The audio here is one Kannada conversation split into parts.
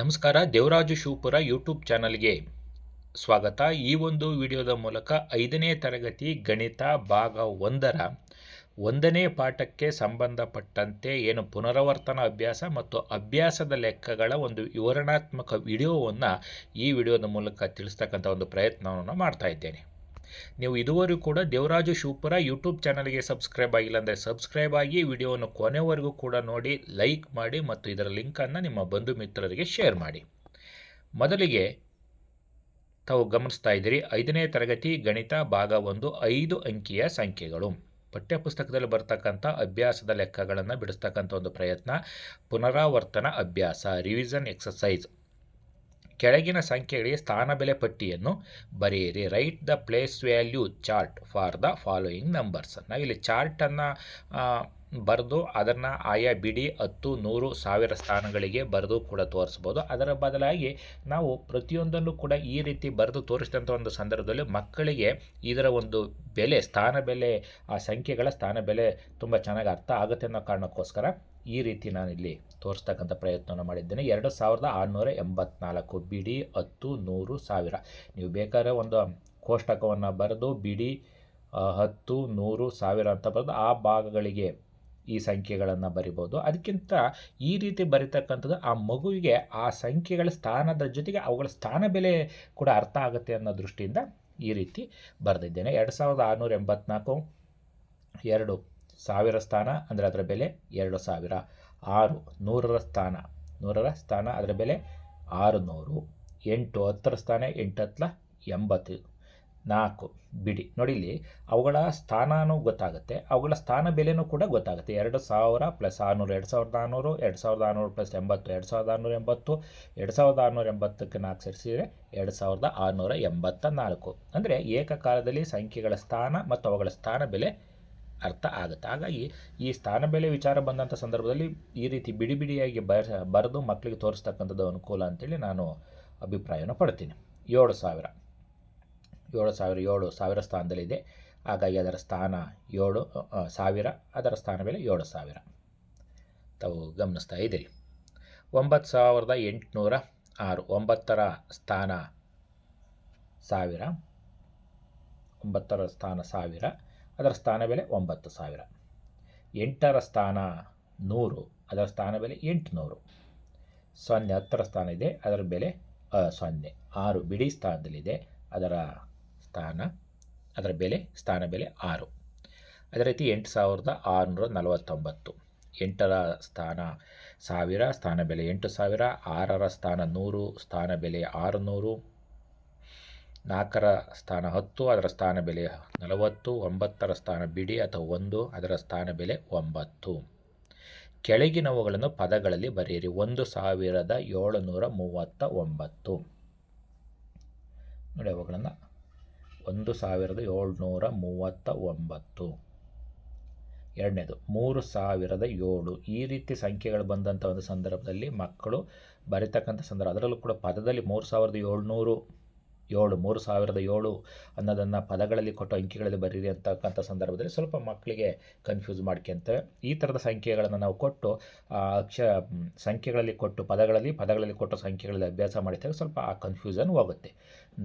ನಮಸ್ಕಾರ, ದೇವರಾಜು ಶಿವಪುರ ಯೂಟ್ಯೂಬ್ ಚಾನಲ್ಗೆ ಸ್ವಾಗತ. ಈ ಒಂದು ವಿಡಿಯೋದ ಮೂಲಕ ಐದನೇ ತರಗತಿ ಗಣಿತ ಭಾಗ ಒಂದರ ಒಂದನೇ ಪಾಠಕ್ಕೆ ಸಂಬಂಧಪಟ್ಟಂತೆ ಏನು ಪುನರಾವರ್ತನ ಅಭ್ಯಾಸ ಮತ್ತು ಅಭ್ಯಾಸದ ಲೆಕ್ಕಗಳ ಒಂದು ವಿವರಣಾತ್ಮಕ ವಿಡಿಯೋವನ್ನು ಈ ವಿಡಿಯೋದ ಮೂಲಕ ತಿಳಿಸ್ತಕ್ಕಂಥ ಒಂದು ಪ್ರಯತ್ನವನ್ನು ಮಾಡ್ತಾ ಇದ್ದೇನೆ. ನೀವು ಇದುವರೆಗೂ ಕೂಡ ದೇವರಾಜು ಶಿವಪುರ ಯೂಟ್ಯೂಬ್ ಚಾನಲ್ಗೆ ಸಬ್ಸ್ಕ್ರೈಬ್ ಆಗಿಲ್ಲ ಅಂದರೆ ಸಬ್ಸ್ಕ್ರೈಬ್ ಆಗಿ ವಿಡಿಯೋವನ್ನು ಕೊನೆವರೆಗೂ ಕೂಡ ನೋಡಿ, ಲೈಕ್ ಮಾಡಿ ಮತ್ತು ಇದರ ಲಿಂಕನ್ನು ನಿಮ್ಮ ಬಂಧು ಮಿತ್ರರಿಗೆ ಶೇರ್ ಮಾಡಿ. ಮೊದಲಿಗೆ ತಾವು ಗಮನಿಸ್ತಾ ಇದ್ದೀರಿ, ಐದನೇ ತರಗತಿ ಗಣಿತ ಭಾಗ ಒಂದು, ಐದು ಅಂಕಿಯ ಸಂಖ್ಯೆಗಳು. ಪಠ್ಯಪುಸ್ತಕದಲ್ಲಿ ಬರ್ತಕ್ಕಂಥ ಅಭ್ಯಾಸದ ಲೆಕ್ಕಗಳನ್ನು ಬಿಡಿಸ್ತಕ್ಕಂಥ ಒಂದು ಪ್ರಯತ್ನ, ಪುನರಾವರ್ತನ ಅಭ್ಯಾಸ ರಿವಿಷನ್ ಎಕ್ಸಸೈಸ್ ಕೆಳಗಿನ ಸಂಖ್ಯೆಗಳಿಗೆ ಸ್ಥಾನ ಬೆಲೆ ಪಟ್ಟಿಯನ್ನು ಬರೆಯಿರಿ. Write the place value chart for the following numbers ನಾವಿಲ್ಲಿ ಚಾರ್ಟನ್ನು ಬರೆದು ಅದನ್ನು ಆಯಾ ಬಿಡಿ ಹತ್ತು ನೂರು ಸಾವಿರ ಸ್ಥಾನಗಳಿಗೆ ಬರೆದು ಕೂಡ ತೋರಿಸ್ಬೋದು. ಅದರ ಬದಲಾಗಿ ನಾವು ಪ್ರತಿಯೊಂದನ್ನು ಕೂಡ ಈ ರೀತಿ ಬರೆದು ತೋರಿಸಿದಂಥ ಒಂದು ಸಂದರ್ಭದಲ್ಲಿ ಮಕ್ಕಳಿಗೆ ಇದರ ಒಂದು ಬೆಲೆ, ಸ್ಥಾನ ಬೆಲೆ, ಆ ಸಂಖ್ಯೆಗಳ ಸ್ಥಾನ ಬೆಲೆ ತುಂಬ ಚೆನ್ನಾಗಿ ಅರ್ಥ ಆಗುತ್ತೆ ಅನ್ನೋ ಕಾರಣಕ್ಕೋಸ್ಕರ ಈ ರೀತಿ ನಾನು ಇಲ್ಲಿ ತೋರಿಸ್ತಕ್ಕಂಥ ಪ್ರಯತ್ನವನ್ನು ಮಾಡಿದ್ದೇನೆ. ಎರಡು ಸಾವಿರದ ಆರುನೂರ ಎಂಬತ್ನಾಲ್ಕು ಬಿಡಿ ಹತ್ತು ನೂರು ಸಾವಿರ. ನೀವು ಬೇಕಾದ್ರೆ ಒಂದು ಕೋಷ್ಟಕವನ್ನು ಬರೆದು ಬಿಡಿ ಹತ್ತು ನೂರು ಸಾವಿರ ಅಂತ ಬರೆದು ಆ ಭಾಗಗಳಿಗೆ ಈ ಸಂಖ್ಯೆಗಳನ್ನು ಬರಿಬೋದು. ಅದಕ್ಕಿಂತ ಈ ರೀತಿ ಬರಿತಕ್ಕಂಥದ್ದು ಆ ಮಗುವಿಗೆ ಆ ಸಂಖ್ಯೆಗಳ ಸ್ಥಾನದ ಜೊತೆಗೆ ಅವುಗಳ ಸ್ಥಾನ ಬೆಲೆ ಕೂಡ ಅರ್ಥ ಆಗುತ್ತೆ ಅನ್ನೋ ದೃಷ್ಟಿಯಿಂದ ಈ ರೀತಿ ಬರೆದಿದ್ದೇನೆ. ಎರಡು ಸಾವಿರದ ಆರುನೂರ ಎಂಬತ್ನಾಲ್ಕು ಎರಡು ಸಾವಿರ ಸ್ಥಾನ, ಅಂದರೆ ಅದರ ಬೆಲೆ ಎರಡು ಸಾವಿರ ಆರು. ನೂರರ ಸ್ಥಾನ ನೂರರ ಸ್ಥಾನ, ಅದರ ಬೆಲೆ ಆರು ನೂರು ಎಂಟು ಹತ್ತರ ಸ್ಥಾನ, ಎಂಟು ಹತ್ತಲ ಎಂಬತ್ತು. ನಾಲ್ಕು. ಬಿಡಿ. ನೋಡಿ ಇಲ್ಲಿ, ಅವುಗಳ ಸ್ಥಾನವೂ ಗೊತ್ತಾಗುತ್ತೆ. ಅವುಗಳ ಸ್ಥಾನ ಬೆಲೆನೂ ಕೂಡ ಗೊತ್ತಾಗುತ್ತೆ. ಎರಡು ಸಾವಿರ ಪ್ಲಸ್ ಆರುನೂರು, ಎರಡು ಸಾವಿರದ ಆರುನೂರು, ಎರಡು ಸಾವಿರದ ಆರುನೂರು ಪ್ಲಸ್ ಎಂಬತ್ತು, ಎರಡು ಸಾವಿರದ ಆರುನೂರ ಎಂಬತ್ತು, ಎರಡು ಸಾವಿರದ ಆರುನೂರ ಎಂಬತ್ತಕ್ಕೆ ನಾಲ್ಕು ಸೇರಿಸಿದರೆ ಎರಡು ಸಾವಿರದ ಆರುನೂರ ಎಂಬತ್ತ ನಾಲ್ಕು. ಅಂದರೆ ಏಕಕಾಲದಲ್ಲಿ ಸಂಖ್ಯೆಗಳ ಸ್ಥಾನ ಮತ್ತು ಅವುಗಳ ಸ್ಥಾನ ಬೆಲೆ ಅರ್ಥ ಆಗುತ್ತೆ. ಹಾಗಾಗಿ ಈ ಸ್ಥಾನ ಬೆಲೆ ವಿಚಾರ ಬಂದಂಥ ಸಂದರ್ಭದಲ್ಲಿ ಈ ರೀತಿ ಬಿಡಿ ಬಿಡಿಯಾಗಿ ಬರ ಬರೆದು ಮಕ್ಕಳಿಗೆ ತೋರಿಸ್ತಕ್ಕಂಥದ್ದು ಅನುಕೂಲ ಅಂತೇಳಿ ನಾನು ಅಭಿಪ್ರಾಯನ ಪಡ್ತೀನಿ. ಏಳು ಸಾವಿರ. ಏಳು ಸಾವಿರ ಏಳು ಸಾವಿರ ಸ್ಥಾನದಲ್ಲಿದೆ. ಹಾಗಾಗಿ ಅದರ ಸ್ಥಾನ ಏಳು ಸಾವಿರ, ಅದರ ಸ್ಥಾನ ಮೇಲೆ ಏಳು ಸಾವಿರ. ತಾವು ಗಮನಿಸ್ತಾ ಇದ್ದೀರಿ. ಒಂಬತ್ತು ಸಾವಿರದ ಎಂಟುನೂರ ಆರು, ಒಂಬತ್ತರ ಸ್ಥಾನ ಸಾವಿರ, ಒಂಬತ್ತರ ಸ್ಥಾನ ಸಾವಿರ, ಅದರ ಸ್ಥಾನ ಬೆಲೆ ಒಂಬತ್ತು ಸಾವಿರ. ಎಂಟರ ಸ್ಥಾನ ನೂರು, ಅದರ ಸ್ಥಾನ ಬೆಲೆ ಎಂಟುನೂರು. ಸೊನ್ನೆ, ಹತ್ತರ ಸ್ಥಾನ ಇದೆ, ಅದರ ಬೆಲೆ ಸೊನ್ನೆ. ಆರು ಬಿಡಿ ಸ್ಥಾನದಲ್ಲಿದೆ, ಅದರ ಸ್ಥಾನ, ಅದರ ಬೆಲೆ, ಸ್ಥಾನ ಬೆಲೆ ಆರು. ಅದೇ ರೀತಿ ಎಂಟು ಸಾವಿರದ ಆರುನೂರ ನಲವತ್ತೊಂಬತ್ತು. ಎಂಟರ ಸ್ಥಾನ ಸಾವಿರ, ಸ್ಥಾನ ಬೆಲೆ ಎಂಟು ಸಾವಿರ, ಆರರ ಸ್ಥಾನ ನೂರು, ಸ್ಥಾನ ಬೆಲೆ ಆರುನೂರು, ನಾಲ್ಕರ ಸ್ಥಾನ ಹತ್ತು, ಅದರ ಸ್ಥಾನ ಬೆಲೆ ನಲವತ್ತು, ಒಂಬತ್ತರ ಸ್ಥಾನ ಬಿಡಿ ಅಥವಾ ಒಂದು, ಅದರ ಸ್ಥಾನ ಬೆಲೆ ಒಂಬತ್ತು. ಕೆಳಗಿನವುಗಳನ್ನು ಪದಗಳಲ್ಲಿ ಬರೆಯಿರಿ. ಒಂದು ಸಾವಿರದ ಏಳುನೂರ ಮೂವತ್ತ ಒಂಬತ್ತು ನೋಡಿ ಅವುಗಳನ್ನು. ಒಂದು ಸಾವಿರದ ಏಳ್ನೂರ ಮೂವತ್ತ ಒಂಬತ್ತು. ಎರಡನೇದು, ಮೂರು ಸಾವಿರದ ಏಳು. ಈ ರೀತಿ ಸಂಖ್ಯೆಗಳು ಬಂದಂಥ ಒಂದು ಸಂದರ್ಭದಲ್ಲಿ ಮಕ್ಕಳು ಬರಿತಕ್ಕಂಥ ಸಂದರ್ಭ, ಅದರಲ್ಲೂ ಕೂಡ ಪದದಲ್ಲಿ ಮೂರು ಸಾವಿರದ ಏಳ್ನೂರು ಏಳು, ಮೂರು ಸಾವಿರದ ಏಳು ಅನ್ನೋದನ್ನು ಪದಗಳಲ್ಲಿ ಕೊಟ್ಟು ಅಂಕಿಗಳಲ್ಲಿ ಬರೀರಿ ಅಂತಕ್ಕಂಥ ಸಂದರ್ಭದಲ್ಲಿ ಸ್ವಲ್ಪ ಮಕ್ಕಳಿಗೆ ಕನ್ಫ್ಯೂಸ್ ಮಾಡ್ಕೊಂತೇವೆ. ಈ ಥರದ ಸಂಖ್ಯೆಗಳನ್ನು ನಾವು ಕೊಟ್ಟು ಅಕ್ಷ ಸಂಖ್ಯೆಗಳಲ್ಲಿ ಕೊಟ್ಟು ಪದಗಳಲ್ಲಿ ಪದಗಳಲ್ಲಿ ಕೊಟ್ಟು ಸಂಖ್ಯೆಗಳಲ್ಲಿ ಅಭ್ಯಾಸ ಮಾಡಿದಾಗ ಸ್ವಲ್ಪ ಆ ಕನ್ಫ್ಯೂಸನ್ ಹೋಗುತ್ತೆ.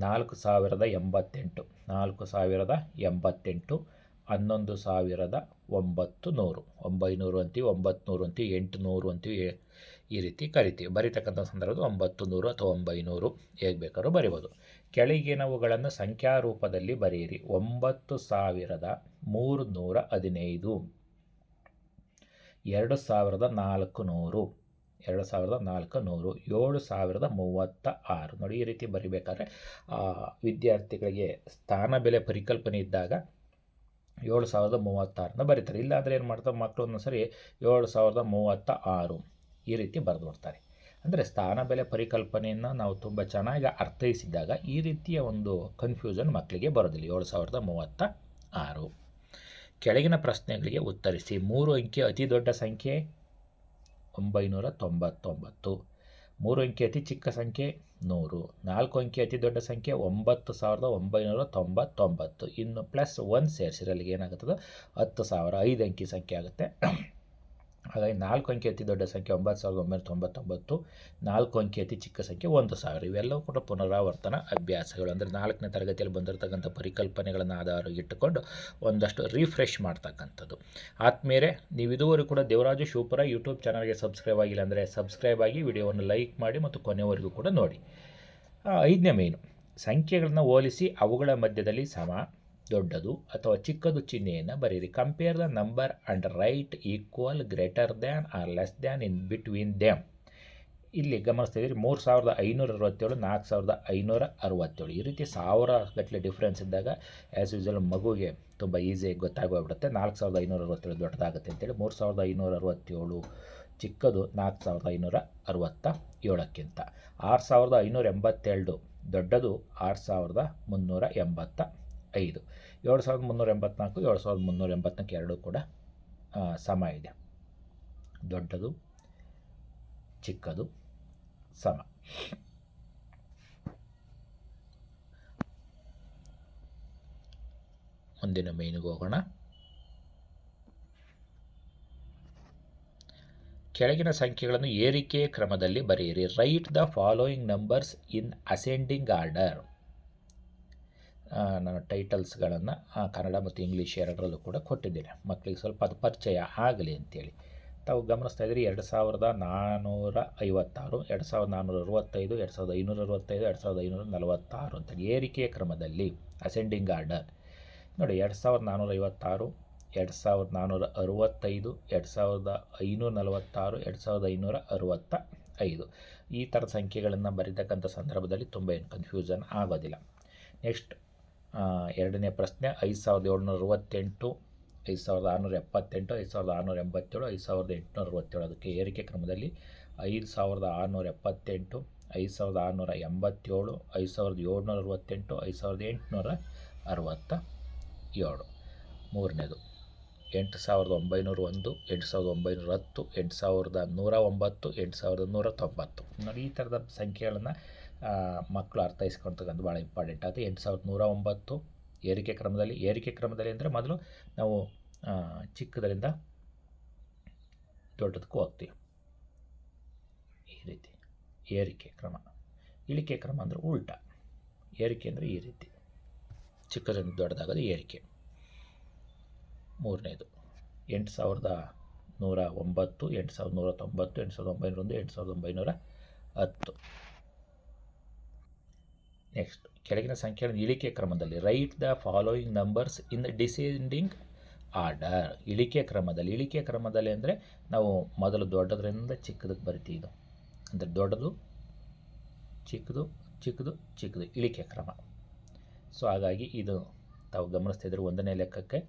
ನಾಲ್ಕು ಸಾವಿರದ ಎಂಬತ್ತೆಂಟು, ನಾಲ್ಕು ಸಾವಿರದ ಎಂಬತ್ತೆಂಟು, ಹನ್ನೊಂದು ಸಾವಿರದ ಒಂಬತ್ತು ನೂರು, ಒಂಬೈನೂರು ಅಂತೀವಿ ಒಂಬತ್ತು ಅಂತೀವಿ ಎಂಟು ನೂರು ಅಂತೀವಿ ಈ ರೀತಿ ಕರಿತೀವಿ. ಬರೀತಕ್ಕಂಥ ಸಂದರ್ಭದಲ್ಲಿ ಒಂಬತ್ತು ನೂರು ಅಥವಾ ಒಂಬೈನೂರು ಹೇಗೆ ಬೇಕಾದ್ರೂ ಬರಿಬೋದು. ಕೆಳಗಿನವುಗಳನ್ನು ಸಂಖ್ಯಾರೂಪದಲ್ಲಿ ಬರೆಯಿರಿ. ಒಂಬತ್ತು ಸಾವಿರದ ಮೂರು ನೂರ ಹದಿನೈದು. ಎರಡು ಸಾವಿರದ ನಾಲ್ಕು ನೂರು. ಎರಡು ಸಾವಿರದ ನಾಲ್ಕು ನೂರು. ಏಳು ಸಾವಿರದ ಮೂವತ್ತ ಆರು. ನೋಡಿ, ಈ ರೀತಿ ಬರಿಬೇಕಾದ್ರೆ ವಿದ್ಯಾರ್ಥಿಗಳಿಗೆ ಸ್ಥಾನ ಬೆಲೆ ಪರಿಕಲ್ಪನೆ ಇದ್ದಾಗ ಏಳು ಸಾವಿರದ ಮೂವತ್ತಾರನ್ನ ಬರೀತಾರೆ. ಇಲ್ಲಾಂದರೆ ಏನು ಮಾಡ್ತಾರೆ ಮಕ್ಕಳು ಒಂದೊಂದು ಸರಿ ಏಳು ಸಾವಿರದ ಮೂವತ್ತ ಆರು. ಈ ರೀತಿ ಬರೆದು ಬರ್ತಾರೆ ಅಂದರೆ ಸ್ಥಾನ, ಬೆಲೆ ಪರಿಕಲ್ಪನೆಯನ್ನು ನಾವು ತುಂಬ ಚೆನ್ನಾಗಿ ಅರ್ಥೈಸಿದಾಗ ಈ ರೀತಿಯ ಒಂದು ಕನ್ಫ್ಯೂಷನ್ ಮಕ್ಕಳಿಗೆ ಬರೋದಿಲ್ಲ. ಏಳು ಸಾವಿರದ ಮೂವತ್ತ ಆರು. ಕೆಳಗಿನ ಪ್ರಶ್ನೆಗಳಿಗೆ ಉತ್ತರಿಸಿ. ಮೂರು ಅಂಕೆ ಅತಿ ದೊಡ್ಡ ಸಂಖ್ಯೆ, ಒಂಬೈನೂರ ತೊಂಬತ್ತೊಂಬತ್ತು. ಮೂರು ಅಂಕೆ ಅತಿ ಚಿಕ್ಕ ಸಂಖ್ಯೆ, ನೂರು. ನಾಲ್ಕು ಅಂಕೆ ಅತಿ ದೊಡ್ಡ ಸಂಖ್ಯೆ, ಒಂಬತ್ತು ಸಾವಿರದ ಒಂಬೈನೂರ ತೊಂಬತ್ತೊಂಬತ್ತು. ಇನ್ನು ಪ್ಲಸ್ ಒನ್ ಸೇರಿಸಿರಲ್ಲಿಗೆ ಏನಾಗುತ್ತದೆ? ಹತ್ತು ಸಾವಿರ, ಐದು ಅಂಕಿ ಸಂಖ್ಯೆ ಆಗುತ್ತೆ. ಹಾಗಾಗಿ ನಾಲ್ಕು ಅಂಕಿ ಅತಿ ದೊಡ್ಡ ಸಂಖ್ಯೆ ಒಂಬತ್ತು ಸಾವಿರದ ಒಂಬೈನೂರ ತೊಂಬತ್ತೊಂಬತ್ತು, ನಾಲ್ಕು ಅಂಕಿ ಅತಿ ಚಿಕ್ಕ ಸಂಖ್ಯೆ ಒಂದು ಸಾವಿರ. ಇವೆಲ್ಲವೂ ಕೂಡ ಪುನರಾವರ್ತನ ಅಭ್ಯಾಸಗಳು. ಅಂದರೆ ನಾಲ್ಕನೇ ತರಗತಿಯಲ್ಲಿ ಬಂದಿರತಕ್ಕಂಥ ಪರಿಕಲ್ಪನೆಗಳನ್ನು ಆಧಾರ ಇಟ್ಟುಕೊಂಡು ಒಂದಷ್ಟು ರಿಫ್ರೆಶ್ ಮಾಡ್ತಕ್ಕಂಥದ್ದು. ಆತ್ಮೀಯರೇ ನೀವು ಇದುವರೆಗೂ ಕೂಡ ದೇವರಾಜು ಶಿವಪುರ ಯೂಟ್ಯೂಬ್ ಚಾನಲ್ಗೆ ಸಬ್ಸ್ಕ್ರೈಬ್ ಆಗಿಲ್ಲ ಅಂದರೆ ಸಬ್ಸ್ಕ್ರೈಬ್ ಆಗಿ ವಿಡಿಯೋವನ್ನು ಲೈಕ್ ಮಾಡಿ ಮತ್ತು ಕೊನೆವರೆಗೂ ಕೂಡ ನೋಡಿ. ಐದನೇ ಮೇನು ಸಂಖ್ಯೆಗಳನ್ನು ಹೋಲಿಸಿ ಅವುಗಳ ಮಧ್ಯದಲ್ಲಿ ಸಮ ದೊಡ್ಡದು ಅಥವಾ ಚಿಕ್ಕದು ಚಿಹ್ನೆಯನ್ನು ಬರೀರಿ. Compare the number and write equal greater than or less than in between them ಇಲ್ಲಿ ಗಮನಿಸ್ತಿದ್ದೀರಿ ಮೂರು ಸಾವಿರದ ಐನೂರ ಅರವತ್ತೇಳು, ನಾಲ್ಕು ಸಾವಿರದ ಐನೂರ ಅರವತ್ತೇಳು. ಈ ರೀತಿ ಸಾವಿರ ಗಟ್ಟಲೆ ಡಿಫ್ರೆನ್ಸ್ ಇದ್ದಾಗ ಆ್ಯಸ್ ಯೂಸಲ್ ಮಗುಗೆ ತುಂಬ ಈಸಿಯಾಗಿ ಗೊತ್ತಾಗೋಗ್ಬಿಡುತ್ತೆ ನಾಲ್ಕು ಸಾವಿರದ ಐನೂರ ಅರವತ್ತೇಳು ದೊಡ್ಡದಾಗುತ್ತೆ ಅಂತೇಳಿ ಮೂರು ಸಾವಿರದ ಐನೂರ ಅರವತ್ತೇಳು, ಚಿಕ್ಕದು ನಾಲ್ಕು ಸಾವಿರದ ಐನೂರ ಅರವತ್ತ ಏಳಕ್ಕಿಂತ. ಆರು ಸಾವಿರದ ಐನೂರ ಎಂಬತ್ತೆರಡು, ದೊಡ್ಡದು ಆರು ಸಾವಿರದ ಮುನ್ನೂರ ಎಂಬತ್ತ ಐದು ಏಳು ಸಾವಿರದ ಮುನ್ನೂರ ಎಂಬತ್ನಾಲ್ಕು ಏಳು ಸಾವಿರದ ಮುನ್ನೂರ ಎಂಬತ್ನಾಲ್ಕು ಎರಡೂ ಕೂಡ ಸಮ ಇದೆ. ದೊಡ್ಡದು, ಚಿಕ್ಕದು, ಸಮ. ಮುಂದಿನ ಮೇನಿಗೆ ಹೋಗೋಣ. ಕೆಳಗಿನ ಸಂಖ್ಯೆಗಳನ್ನು ಏರಿಕೆ ಕ್ರಮದಲ್ಲಿ ಬರೆಯಿರಿ. Write the following numbers in ascending order ನಾನು ಟೈಟಲ್ಸ್ಗಳನ್ನು ಕನ್ನಡ ಮತ್ತು ಇಂಗ್ಲೀಷ್ ಎರಡರಲ್ಲೂ ಕೂಡ ಕೊಟ್ಟಿದ್ದೇನೆ. ಮಕ್ಕಳಿಗೆ ಸ್ವಲ್ಪ ಅದು ಪರಿಚಯ ಆಗಲಿ ಅಂತೇಳಿ. ತಾವು ಗಮನಿಸ್ತಾ ಇದ್ದೀರಿ, ಎರಡು ಸಾವಿರದ ನಾನ್ನೂರ ಐವತ್ತಾರು, ಎರಡು ಸಾವಿರದ ನಾನ್ನೂರ ಅರವತ್ತೈದು, ಎರಡು ಸಾವಿರದ ಐನೂರ ಅರವತ್ತೈದು, ಎರಡು ಸಾವಿರದ ಐನೂರ ನಲವತ್ತಾರು ಅಂತೇಳಿ ಏರಿಕೆಯ ಕ್ರಮದಲ್ಲಿ ಅಸೆಂಡಿಂಗ್ ಆರ್ಡರ್ ನೋಡಿ, ಎರಡು ಸಾವಿರದ ನಾನ್ನೂರ ಐವತ್ತಾರು, ಎರಡು ಸಾವಿರದ ನಾನ್ನೂರ ಅರವತ್ತೈದು, ಎರಡು ಸಾವಿರದ ಐನೂರ ನಲವತ್ತಾರು, ಎರಡು ಸಾವಿರದ ಐನೂರ ಅರವತ್ತ ಐದು ಈ ಥರ ಸಂಖ್ಯೆಗಳನ್ನು ಬರೀತಕ್ಕಂಥ ಸಂದರ್ಭದಲ್ಲಿ ತುಂಬ ಏನು ಕನ್ಫ್ಯೂಷನ್ ಆಗೋದಿಲ್ಲ. ನೆಕ್ಸ್ಟ್ ಎರಡನೇ ಪ್ರಶ್ನೆ, ಐದು ಸಾವಿರದ ಏಳ್ನೂರ ಅರವತ್ತೆಂಟು, ಐದು ಸಾವಿರದ ಆರುನೂರ ಎಪ್ಪತ್ತೆಂಟು, ಐದು ಸಾವಿರದ ಆರುನೂರ ಎಂಬತ್ತೇಳು, ಐದು ಸಾವಿರದ ಎಂಟುನೂರ ಅರವತ್ತೇಳು. ಅದಕ್ಕೆ ಏರಿಕೆ ಕ್ರಮದಲ್ಲಿ ಐದು ಸಾವಿರದ ಆರುನೂರ ಎಪ್ಪತ್ತೆಂಟು, ಐದು ಸಾವಿರದ ಆರುನೂರ ಎಂಬತ್ತೇಳು, ಐದು ಸಾವಿರದ ಏಳ್ನೂರ ಅರವತ್ತೆಂಟು, ಐದು ಸಾವಿರದ ಎಂಟುನೂರ ಅರವತ್ತ ಏಳು ಮೂರನೇದು, ಎಂಟು ಸಾವಿರದ ಒಂಬೈನೂರ ಒಂದು, ಎಂಟು ಸಾವಿರದ ಒಂಬೈನೂರ ಹತ್ತು, ಎಂಟು ಸಾವಿರದ ನೂರ ಒಂಬತ್ತು, ಎಂಟು ಸಾವಿರದ ನೂರ ತೊಂಬತ್ತು. ನೋಡಿ ಈ ಥರದ ಸಂಖ್ಯೆಗಳನ್ನು ಮಕ್ಕಳು ಅರ್ಥೈಸ್ಕೊಳ್ತಕ್ಕಂಥ ಭಾಳ ಇಂಪಾರ್ಟೆಂಟ್. ಆಯಿತು ಎಂಟು ಸಾವಿರದ ನೂರ ಒಂಬತ್ತು ಏರಿಕೆ ಕ್ರಮದಲ್ಲಿ ಏರಿಕೆ ಕ್ರಮದಲ್ಲಿ ಅಂದರೆ ಮೊದಲು ನಾವು ಚಿಕ್ಕದರಿಂದ ದೊಡ್ಡದಕ್ಕೂ ಹೋಗ್ತೀವಿ. ಈ ರೀತಿ, ಏರಿಕೆ ಕ್ರಮ. ಇಳಿಕೆ ಕ್ರಮ ಅಂದರೆ ಉಲ್ಟ. ಏರಿಕೆ ಅಂದರೆ ಈ ರೀತಿ. ಚಿಕ್ಕದರಿಂದ ದೊಡ್ಡದಾಗೋದು ಏರಿಕೆ. ಮೂರನೇದು ಎಂಟು ಸಾವಿರದ ನೂರ ಒಂಬತ್ತು ಎಂಟು ಸಾವಿರದ ನೂರ ತೊಂಬತ್ತು ಎಂಟು ಸಾವಿರದ ಒಂಬೈನೂರ ಒಂದು ಎಂಟು ಸಾವಿರದ ಒಂಬೈನೂರ ಹತ್ತು. ನೆಕ್ಸ್ಟ್ ಕೆಳಗಿನ ಸಂಖ್ಯೆಗಳನ್ನು ಇಳಿಕೆ ಕ್ರಮದಲ್ಲಿ write the following numbers in descending order ಇಳಿಕೆ ಕ್ರಮದಲ್ಲಿ ಇಳಿಕೆ ಕ್ರಮದಲ್ಲಿ ಅಂದರೆ ನಾವು ಮೊದಲು ದೊಡ್ಡದರಿಂದ ಚಿಕ್ಕದಕ್ಕೆ ಬರಿತೀವಿ ಇದು. ಅಂದರೆ ದೊಡ್ಡದು, ಚಿಕ್ಕದು ಚಿಕ್ಕದು ಚಿಕ್ಕದು. ಇಳಿಕೆ ಕ್ರಮ. ಸೊ ಹಾಗಾಗಿ ಇದು ತಾವು ಗಮನಿಸ್ತಿದ್ರು ಒಂದನೇ ಲೆಕ್ಕಕ್ಕೆ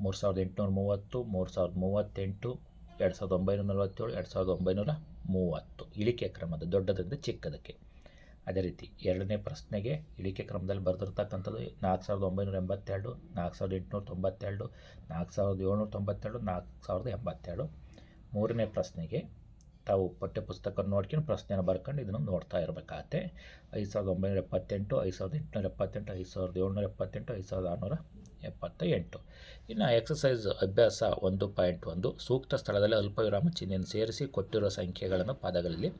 ಮೂರು ಸಾವಿರದ ಎಂಟುನೂರ ಮೂವತ್ತು, ಮೂರು ಸಾವಿರದ ಮೂವತ್ತೆಂಟು, ಎರಡು ಸಾವಿರದ ಒಂಬೈನೂರ ನಲವತ್ತೇಳು, ಎರಡು ಸಾವಿರದ ಒಂಬೈನೂರ ಮೂವತ್ತು. ಇಳಿಕೆ ಕ್ರಮದ ದೊಡ್ಡದರಿಂದ ಚಿಕ್ಕದಕ್ಕೆ. ಅದೇ ರೀತಿ ಎರಡನೇ ಪ್ರಶ್ನೆಗೆ ಇಳಿಕೆ ಕ್ರಮದಲ್ಲಿ ಬರೆದಿರ್ತಕ್ಕಂಥದ್ದು ನಾಲ್ಕು ಸಾವಿರದ ಒಂಬೈನೂರ ಎಂಬತ್ತೆರಡು, ನಾಲ್ಕು ಸಾವಿರದ ಎಂಟುನೂರ ತೊಂಬತ್ತೆರಡು, ನಾಲ್ಕು ಸಾವಿರದ ಏಳ್ನೂರ ತೊಂಬತ್ತೆರಡು, ನಾಲ್ಕು ಸಾವಿರದ ಎಂಬತ್ತೆರಡು. ಮೂರನೇ ಪ್ರಶ್ನೆಗೆ ತಾವು ಪಠ್ಯಪುಸ್ತಕ ನೋಡ್ಕೊಂಡು ಪ್ರಶ್ನೆಯನ್ನು ಬರ್ಕೊಂಡು ಇದನ್ನು ನೋಡ್ತಾ ಇರಬೇಕಾಗತ್ತೆ. ಐದು ಸಾವಿರದ ಒಂಬೈನೂರ ಎಪ್ಪತ್ತೆಂಟು, ಐದು ಸಾವಿರದ ಎಂಟುನೂರ ಎಪ್ಪತ್ತೆಂಟು, ಐದು ಸಾವಿರದ ಏಳ್ನೂರ ಎಪ್ಪತ್ತೆಂಟು, ಐದು ಸಾವಿರದ ಆರುನೂರ ಎಪ್ಪತ್ತ ಎಂಟು ಇನ್ನು ಎಕ್ಸಸೈಸ್ ಅಭ್ಯಾಸ ಒಂದು ಪಾಯಿಂಟ್ ಒಂದು, ಸೂಕ್ತ ಸ್ಥಳದಲ್ಲಿ ಅಲ್ಪವಿರಾಮ ಚಿಹ್ನೆಯನ್ನು ಸೇರಿಸಿ ಕೊಟ್ಟಿರುವ ಸಂಖ್ಯೆಗಳನ್ನು ಪದಗಳಲ್ಲಿ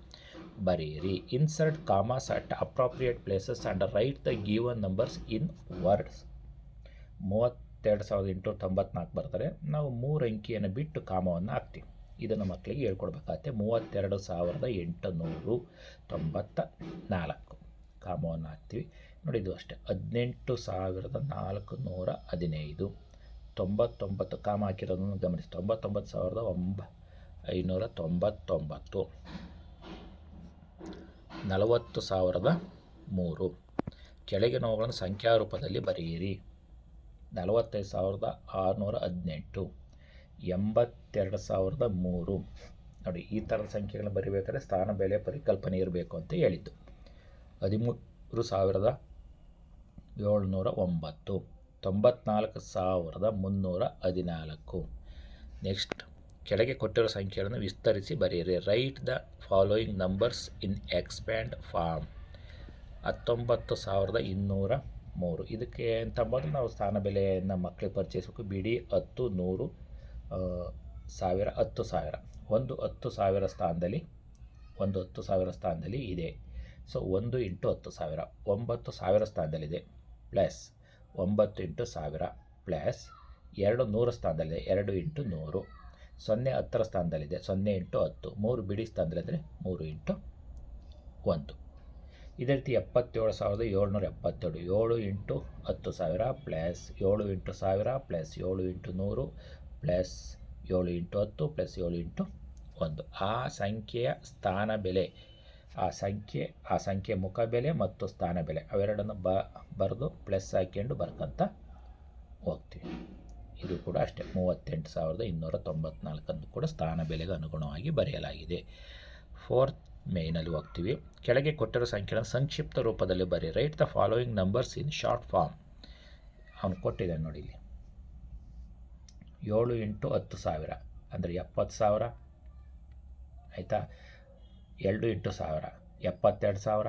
ಬರೆಯಿರಿ. Insert commas at appropriate places and write the given numbers in words ಮೂವತ್ತೆರಡು ಸಾವಿರದ ಎಂಟುನೂರ ತೊಂಬತ್ನಾಲ್ಕು ಬರ್ತಾರೆ. ನಾವು ಮೂರು ಅಂಕಿಯನ್ನು ಬಿಟ್ಟು ಕಾಮವನ್ನು ಹಾಕ್ತೀವಿ. ಇದನ್ನು ಮಕ್ಕಳಿಗೆ ಹೇಳ್ಕೊಡ್ಬೇಕಾಗತ್ತೆ. ಮೂವತ್ತೆರಡು ಸಾವಿರದ ಎಂಟುನೂರು ತೊಂಬತ್ತ ನಾಲ್ಕು ಕಾಮವನ್ನು ಹಾಕ್ತೀವಿ. ನೋಡಿ, ಇದು ಅಷ್ಟೇ. ಹದಿನೆಂಟು ಸಾವಿರದ ನಾಲ್ಕು ನೂರ ಹದಿನೈದು ತೊಂಬತ್ತೊಂಬತ್ತು ಕಾಮ ಹಾಕಿರೋದನ್ನು ಗಮನಿಸಿ. ತೊಂಬತ್ತೊಂಬತ್ತು ಸಾವಿರದ ಒಂಬ ಐನೂರ ತೊಂಬತ್ತೊಂಬತ್ತು. ನಲವತ್ತು ಸಾವಿರದ ಮೂರು. ಕೆಳಗಿನವುಗಳನ್ನು ಸಂಖ್ಯಾ ರೂಪದಲ್ಲಿ ಬರೆಯಿರಿ. ನಲವತ್ತೈದು ಸಾವಿರದ ಆರುನೂರ ಹದಿನೆಂಟು. ಎಂಬತ್ತೆರಡು ಸಾವಿರದ ಮೂರು. ನೋಡಿ, ಈ ಥರದ ಸಂಖ್ಯೆಗಳನ್ನ ಬರೀಬೇಕಾದ್ರೆ ಸ್ಥಾನ, ಬೆಲೆ, ಪರಿಕಲ್ಪನೆ ಇರಬೇಕು ಅಂತ ಹೇಳಿದ್ದು. ಹದಿಮೂರು ಸಾವಿರದ ಏಳ್ನೂರ ಒಂಬತ್ತು. ತೊಂಬತ್ನಾಲ್ಕು ಸಾವಿರದ ಮುನ್ನೂರ ಹದಿನಾಲ್ಕು. ನೆಕ್ಸ್ಟ್ ಕೆಳಗೆ ಕೊಟ್ಟಿರೋ ಸಂಖ್ಯೆಗಳನ್ನು ವಿಸ್ತರಿಸಿ ಬರೆಯಿರಿ. Write the following numbers in expand form ಹತ್ತೊಂಬತ್ತು ಸಾವಿರದ ಇನ್ನೂರ ಮೂರು. ಇದಕ್ಕೆ ಅಂತ ಮೊದಲು ನಾವು ಸ್ಥಾನ ಬೆಲೆಯನ್ನು ಮಕ್ಕಳಿಗೆ ಪರಿಚಯಿಸಬೇಕು. ಬಿಡಿ ಹತ್ತು, ನೂರು ಸಾವಿರ, ಹತ್ತು ಸಾವಿರ. ಒಂದು ಹತ್ತು ಸಾವಿರ ಸ್ಥಾನದಲ್ಲಿ, ಒಂದು ಹತ್ತು ಸಾವಿರ ಸ್ಥಾನದಲ್ಲಿ ಇದೆ. ಸೊ ಒಂದು ಇಂಟು ಹತ್ತು ಸಾವಿರ. ಒಂಬತ್ತು ಸಾವಿರ ಸ್ಥಾನದಲ್ಲಿದೆ. ಪ್ಲಸ್ ಒಂಬತ್ತು ಇಂಟು ಸಾವಿರ. ಪ್ಲಸ್ ಎರಡು ನೂರು ಸ್ಥಾನದಲ್ಲಿದೆ. ಎರಡು ಇಂಟು ನೂರು. ಸೊನ್ನೆ ಹತ್ತರ ಸ್ಥಾನದಲ್ಲಿದೆ. ಸೊನ್ನೆ ಇಂಟು ಹತ್ತು. ಮೂರು ಬಿಡಿ ಸ್ಥಾನದಲ್ಲಿದ್ದರೆ ಮೂರು ಇಂಟು ಒಂದು. ಇದೇ ರೀತಿ ಎಪ್ಪತ್ತೇಳು ಸಾವಿರದ ಏಳ್ನೂರ ಎಪ್ಪತ್ತೇಳು ಏಳು ಇಂಟು ಹತ್ತು ಸಾವಿರ ಪ್ಲಸ್ ಏಳು ಇಂಟು ಸಾವಿರ ಪ್ಲಸ್ ಏಳು ಇಂಟು ನೂರು ಪ್ಲಸ್ ಏಳು ಇಂಟು ಹತ್ತು ಪ್ಲಸ್ ಏಳು ಇಂಟು ಒಂದು. ಆ ಸಂಖ್ಯೆಯ ಸ್ಥಾನ ಬೆಲೆ, ಆ ಸಂಖ್ಯೆ ಆ ಸಂಖ್ಯೆ ಮುಖ ಬೆಲೆ ಮತ್ತು ಸ್ಥಾನ ಬೆಲೆ ಅವೆರಡನ್ನು ಬರೆದು ಪ್ಲಸ್ ಹಾಕ್ಕೊಂಡು ಬರ್ಕಂತ ಹೋಗ್ತೀವಿ. ಇದು ಕೂಡ ಅಷ್ಟೇ. ಮೂವತ್ತೆಂಟು ಸಾವಿರದ ಇನ್ನೂರ ತೊಂಬತ್ನಾಲ್ಕನ್ನು ಕೂಡ ಸ್ಥಾನ ಬೆಲೆಗೆ ಅನುಗುಣವಾಗಿ ಬರೆಯಲಾಗಿದೆ. ಫೋರ್ತ್ ಮೇನಲ್ಲಿ ಹೋಗ್ತೀವಿ. ಕೆಳಗೆ ಕೊಟ್ಟಿರೋ ಸಂಖ್ಯೆನ ಸಂಕ್ಷಿಪ್ತ ರೂಪದಲ್ಲಿ ಬರಿ write the following numbers in short form. ಅವನು ಕೊಟ್ಟಿದ್ದಾನೆ ನೋಡಿ ಇಲ್ಲಿ. ಏಳು ಎಂಟು ಹತ್ತು ಸಾವಿರ. ಅಂದರೆ ಎಪ್ಪತ್ತು ಸಾವಿರ. ಆಯಿತಾ? ಎರಡು ಎಂಟು ಸಾವಿರ. ಎಪ್ಪತ್ತೆರಡು ಸಾವಿರ.